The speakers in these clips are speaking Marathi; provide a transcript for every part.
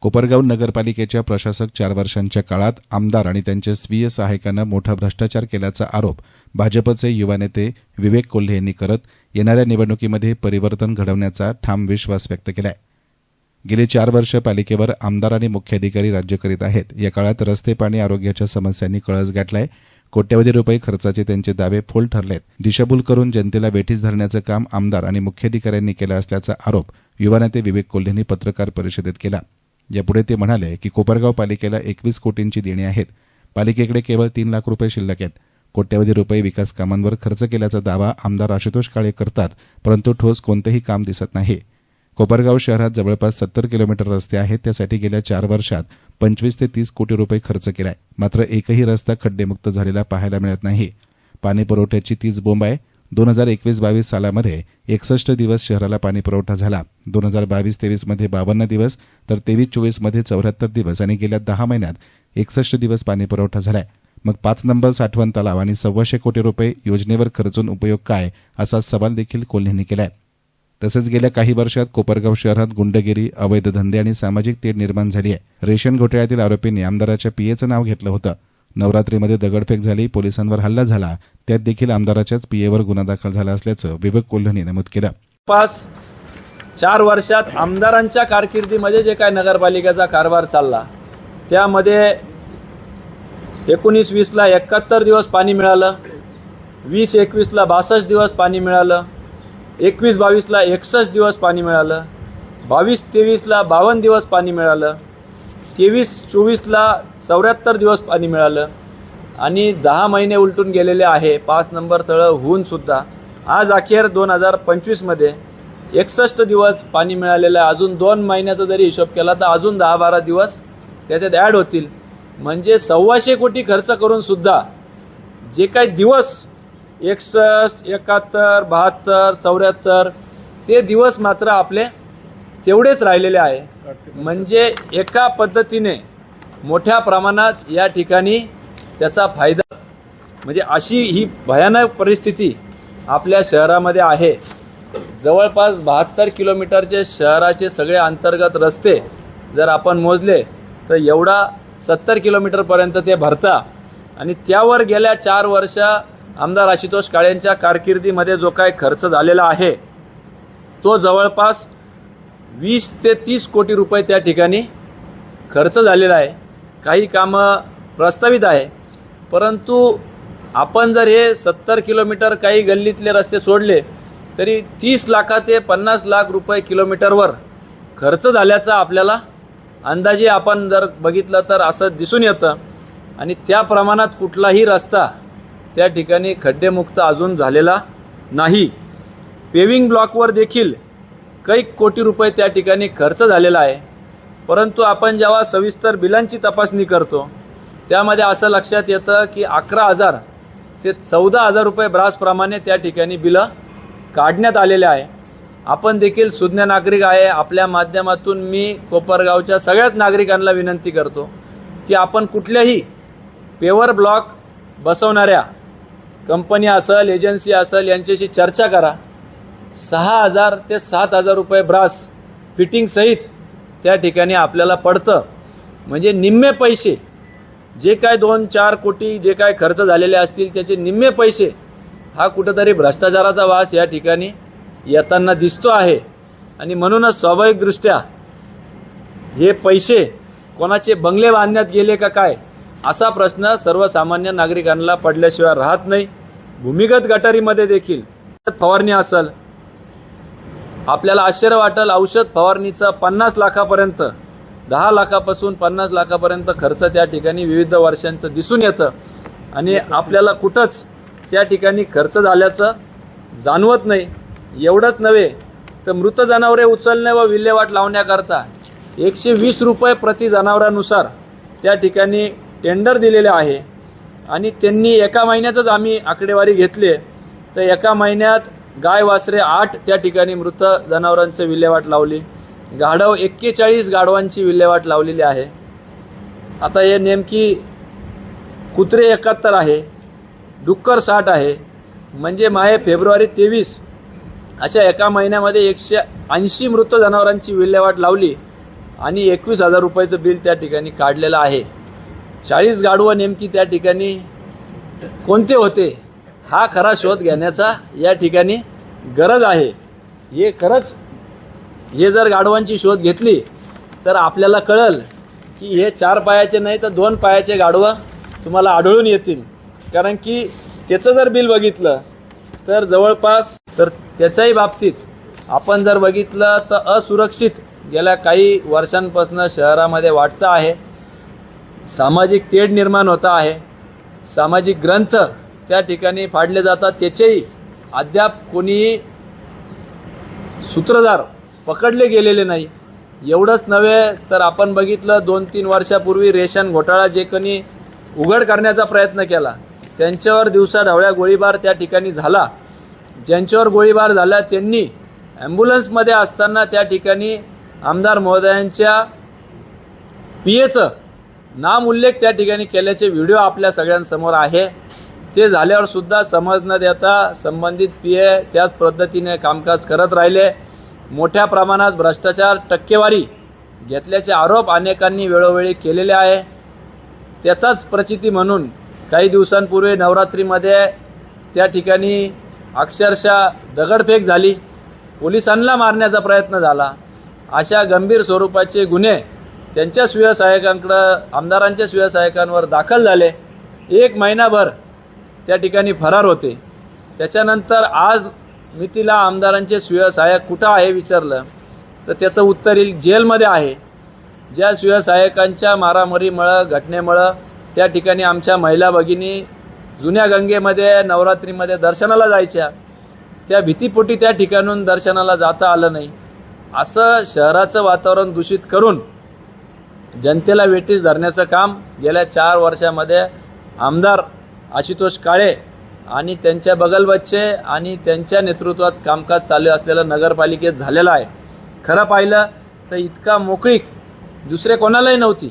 कोपरगाव नगरपालिकेच्या प्रशासक चार वर्षांच्या काळात आमदार आणि त्यांच्या स्वीय सहायकानं मोठा भ्रष्टाचार केल्याचा आरोप भाजपचे युवा नेते विवेक कोल्हे यांनी करत येणाऱ्या निवडणुकीमध्ये परिवर्तन घडवण्याचा ठाम विश्वास व्यक्त केलाय. गेली चार वर्ष पालिकेवर आमदार आणि मुख्याधिकारी राज्य करीत आहेत. या काळात रस्ते पाणी आरोग्याच्या समस्यांनी कळस गाठलाय. कोट्यवधी रुपये खर्चाचे त्यांचे दावे फोल ठरलेत. दिशाभूल करून जनतेला वेठीस धरण्याचं काम आमदार आणि मुख्याधिकाऱ्यांनी केलं असल्याचा आरोप युवा नेते विवेक कोल्हेंनी पत्रकार परिषदेत केला. यापुढे ते म्हणाले की कोपरगाव पालिकेला एकवीस कोटींची देणी आहेत. पालिकेकडे केवळ तीन लाख रुपये शिल्लक आहेत. कोट्यवधी रुपये विकास कामांवर खर्च केल्याचा दावा आमदार आशुतोष काळे करतात परंतु ठोस कोणतेही काम दिसत नाही. कोपरगाव शहरात जवळपास सत्तर किलोमीटर रस्ते आहेत त्यासाठी गेल्या चार वर्षात पंचवीस ते तीस कोटी रुपये खर्च केलाय. मात्र एकही रस्ता खड्डेमुक्त झालेला पाहायला मिळत नाही. पाणी पुरवठ्याची तीच बोंब आहे दोन हजार एकवीस बावीस सालामध्ये एकसष्ट दिवस शहराला पाणी पुरवठा झाला. दोन हजार बावीस तेवीसमध्ये बावन्न दिवस तर तेवीस चोवीसमध्ये चौऱ्याहत्तर दिवस आणि गेल्या दहा महिन्यात एकसष्ट दिवस पाणी पुरवठा झालाय. मग पाच नंबर साठवण तलाव आणि सव्वाशे कोटी रुपये योजनेवर खर्चून उपयोग काय असा सवाल देखील कोल्हेंनी केलाय. तसंच गेल्या काही वर्षात कोपरगाव शहरात गुंडगिरी अवैध धंदे आणि सामाजिक तेढ निर्माण झाली आहे रेशन घोटाळ्यातील आरोपींनी आमदाराच्या पीएचं नाव घेतलं होतं. नवरात्रीमध्ये दगडफेक झाली पोलिसांवर हल्ला झाला त्यात देखील आमदाराच्याच पीएवर गुन्हा दाखल झाला असल्याचं विवेक कोल्हेंनी नमूद केलं. पाच चार वर्षात आमदारांच्या कारकिर्दीमध्ये जे काय नगरपालिकेचा कारभार चालला त्यामध्ये एकोणीस वीसला एकाहत्तर दिवस पाणी मिळालं वीस एकवीसला बासष्ट दिवस पाणी मिळालं एकवीस बावीसला एकसष्ट दिवस पाणी मिळालं बावीस तेवीसला बावन्न दिवस पाणी मिळालं तेवीस चोवीसला चौऱ्याहत्तर दिवस पाणी मिळालं. आणि दहा महिने उलटून गेलेले आहे. पाच नंबर तळं होऊन सुद्धा. आज अखेर दोन हजार पंचवीसमध्ये एकसष्ट दिवस पाणी मिळालेलं आहे. अजून दोन महिन्याचा जरी हिशोब केला तर अजून दहा बारा दिवस त्याच्यात ॲड होतील. म्हणजे सव्वाशे कोटी खर्च करून सुद्धा जे काही दिवस एकसष्ट एकाहत्तर बहात्तर चौऱ्याहत्तर ते दिवस मात्र आपले तेवढेच राहिलेले आहे. म्हणजे एका पद्धतीने मोठ्या प्रमाणात या ठिकाणी त्याचा फायदा म्हणजे अशी ही भयानक परिस्थिती आपल्या शहरामध्ये आहे. जवळपास बहात्तर किलोमीटरचे शहराचे सगळे अंतर्गत रस्ते जर आपण मोजले तर एवढा सत्तर किलोमीटरपर्यंत ते भरता. आणि त्यावर गेल्या चार वर्ष आमदार आशुतोष काळेंच्या कारकिर्दीमध्ये जो काय खर्च झालेला आहे तो जवळपास वीस ते तीस कोटी रुपये त्या ठिकाणी खर्च झालेला आहे. काही कामं प्रस्तावित आहे. परंतु आपण जर हे सत्तर किलोमीटर काही गल्लीतले रस्ते सोडले तरी तीस लाखा ते पन्नास लाख रुपये किलोमीटरवर खर्च झाल्याचा आपल्याला अंदाजे आपण जर बघितलं तर असं दिसून येतं. आणि त्या प्रमाणात कुठलाही रस्ता त्या ठिकाणी खड्डेमुक्त अजून झालेला नाही. पेविंग ब्लॉकवर देखील काही कोटी रुपये त्या ठिकाणी खर्च झालेला आहे. परंतु आपण जेव्हा सविस्तर बिलांची तपासणी करतो त्यामध्ये असं लक्षात येतं की अकरा हजार ते चौदा हजार रुपये ब्रासप्रमाणे त्या ठिकाणी बिलं काढण्यात आलेले आहे. आपण देखील सुज्ञ नागरिक आहे. आपल्या माध्यमातून मी कोपरगावच्या सगळ्याच नागरिकांना विनंती करतो की आपण कुठल्याही पेवर ब्लॉक बसवणाऱ्या कंपनी असेल एजन्सी असेल यांच्याशी चर्चा करा. सहा हजार ते सात हजार रुपये ब्रास फिटिंगसहित त्या ठिकाणी आपल्याला पडतं. म्हणजे निम्मे पैसे जे काय दोन चार कोटी जे काय खर्च झालेले असतील त्याचे निम्मे पैसे हा कुठंतरी भ्रष्टाचाराचा वास या ठिकाणी येताना दिसतो आहे. आणि म्हणूनच स्वाभाविकदृष्ट्या हे पैसे कोणाचे बंगले बांधण्यात गेले का काय असा प्रश्न सर्वसामान्य नागरिकांना पडल्याशिवाय राहत नाही. भूमिगत गटारीमध्ये देखील फवारणी असेल आपल्याला आश्चर्य वाटेल औषध फवारणीचं पन्नास लाखापर्यंत दहा लाखापासून पन्नास लाखापर्यंत खर्च त्या ठिकाणी विविध वर्षांचं दिसून येतं. आणि आपल्याला कुठंच त्या ठिकाणी खर्च झाल्याचं जाणवत नाही. एवढंच नव्हे तर मृत जनावरे उचलणे व विल्हेवाट लावण्याकरता एकशे वीस रुपये प्रति जनावरानुसार त्या ठिकाणी टेंडर दिलेले आहे. आणि त्यांनी एका महिन्यातच आम्ही आकडेवारी घेतली तर एका महिन्यात गाय वासरे आठ त्या ठिकाणी मृत जनावरांची विल्हेवाट लावली. गाढव एक्केचाळीस गाढवांची विल्हेवाट लावलेली आहे. आता हे नेमकी कुत्रे एकाहत्तर आहे. डुक्कर साठ आहे. म्हणजे माहे फेब्रुवारी तेवीस अशा एका महिन्यामध्ये एकशे ऐंशी मृत जनावरांची विल्हेवाट लावली आणि एकवीस हजार रुपयाचं बिल त्या ठिकाणी काढलेलं आहे. चाळीस गाडवं नेमकी त्या ठिकाणी कोणते होते? हा खरा शोध घेण्याचा या ठिकाणी गरज आहे. हे खरंच हे जर गाढवांची शोध घेतली तर आपल्याला कळल की हे चार पायाचे नाही तर दोन पायाचे गाढवं तुम्हाला आढळून येतील. कारण की त्याचं जर बिल बघितलं तर जवळपास तर त्याच्याही बाबतीत आपण जर बघितलं तर असुरक्षित गेल्या काही वर्षांपासून शहरामध्ये वाटतं आहे. सामाजिक तेढ निर्माण होता आहे. सामाजिक ग्रंथ त्या ठिकाणी फाडले जातात त्याचेही अद्याप कोणीही सूत्रधार पकडले गेलेले नाही. एवढंच नव्हे तर आपण बघितलं दोन तीन वर्षापूर्वी रेशन घोटाळा जे कोणी उघड करण्याचा प्रयत्न केला त्यांच्यावर दिवसा ढवळ्या गोळीबार त्या ठिकाणी झाला. ज्यांच्यावर गोळीबार झाला त्यांनी ॲम्ब्युलन्समध्ये असताना त्या ठिकाणी आमदार महोदयांच्या पी एचं नाम उल्लेख त्या ठिकाणी केल्याचे व्हिडिओ आपल्या सगळ्यांसमोर आहे. ते झाल्यावर सुद्धा समज न देता संबंधित पी ए त्याच पद्धतीने कामकाज करत राहिले. मोठ्या प्रमाणात भ्रष्टाचार टक्केवारी घेतल्याचे आरोप अनेकांनी वेळोवेळी केलेले आहे. त्याचाच प्रचिती म्हणून काही दिवसांपूर्वी नवरात्रीमध्ये त्या ठिकाणी अक्षरशः दगडफेक झाली. पोलिसांना मारण्याचा प्रयत्न झाला. अशा गंभीर स्वरूपाचे गुन्हे त्यांच्या सुव्यसहायकांकडं आमदारांच्या सुव्यसहायकांवर दाखल झाले. एक महिनाभर त्या ठिकाणी फरार होते. त्याच्यानंतर आज मी तिला आमदारांचे सुव्यसहायक कुठं आहे विचारलं? तर त्याचं उत्तर येईल जेलमध्ये आहे. ज्या सुव्यसहायकांच्या मारामारीमुळं घटनेमुळं त्या ठिकाणी आमच्या महिला भगिनी जुन्या गंगेमध्ये नवरात्रीमध्ये दर्शनाला जायच्या. त्या भीतीपोटी त्या ठिकाणून दर्शनाला जाता आलं नाही. असं शहराचं वातावरण दूषित करून जनतेला वेटीस धरण्याचं काम गेल्या चार वर्षामध्ये आमदार आशुतोष काळे आणि त्यांच्या बगलबच्चे आणि त्यांच्या नेतृत्वात कामकाज चालू असलेलं नगरपालिकेत झालेलं आहे. खरं पाहिलं तर इतका मोकळीक दुसरे कोणालाही नव्हती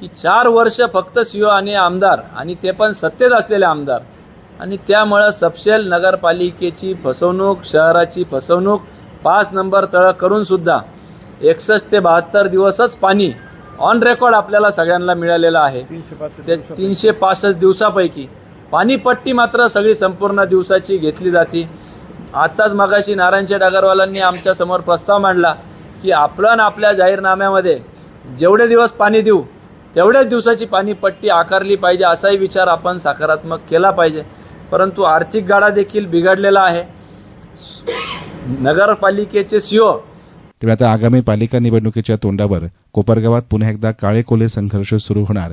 की चार वर्ष फक्त सीओ आणि आमदार आणि ते पण सत्तेत असलेले आमदार. आणि त्यामुळं सपशेल नगरपालिकेची फसवणूक शहराची फसवणूक पाच नंबर तळ करून सुद्धा एकसष्ट ते बहात्तर दिवसच पाणी ऑन रेकॉर्ड आपल्याला सगळ्यांना मिळालेलं आहे. तीनशे पासष्ट दिवसापैकी. पाणीपट्टी मात्र सगळी संपूर्ण दिवसाची घेतली जाते. आताच मगाशी नारायणशेठ अगरवालांनी आमच्यासमोर प्रस्ताव मांडला की आपण आपल्या जाहीरनाम्यामध्ये जेवढे दिवस पाणी देऊ तेवढ्याच दिवसाची पाणीपट्टी आकारली पाहिजे असाही विचार आपण सकारात्मक केला पाहिजे. परंतु आर्थिक गाडा देखील बिघडलेला आहे. नगरपालिकेचे सीओ तेव्हा आता आगामी पालिका निवडणुकीच्या तोंडावर कोपरगावात पुन्हा एकदा काळे कोले संघर्ष सुरू होणार.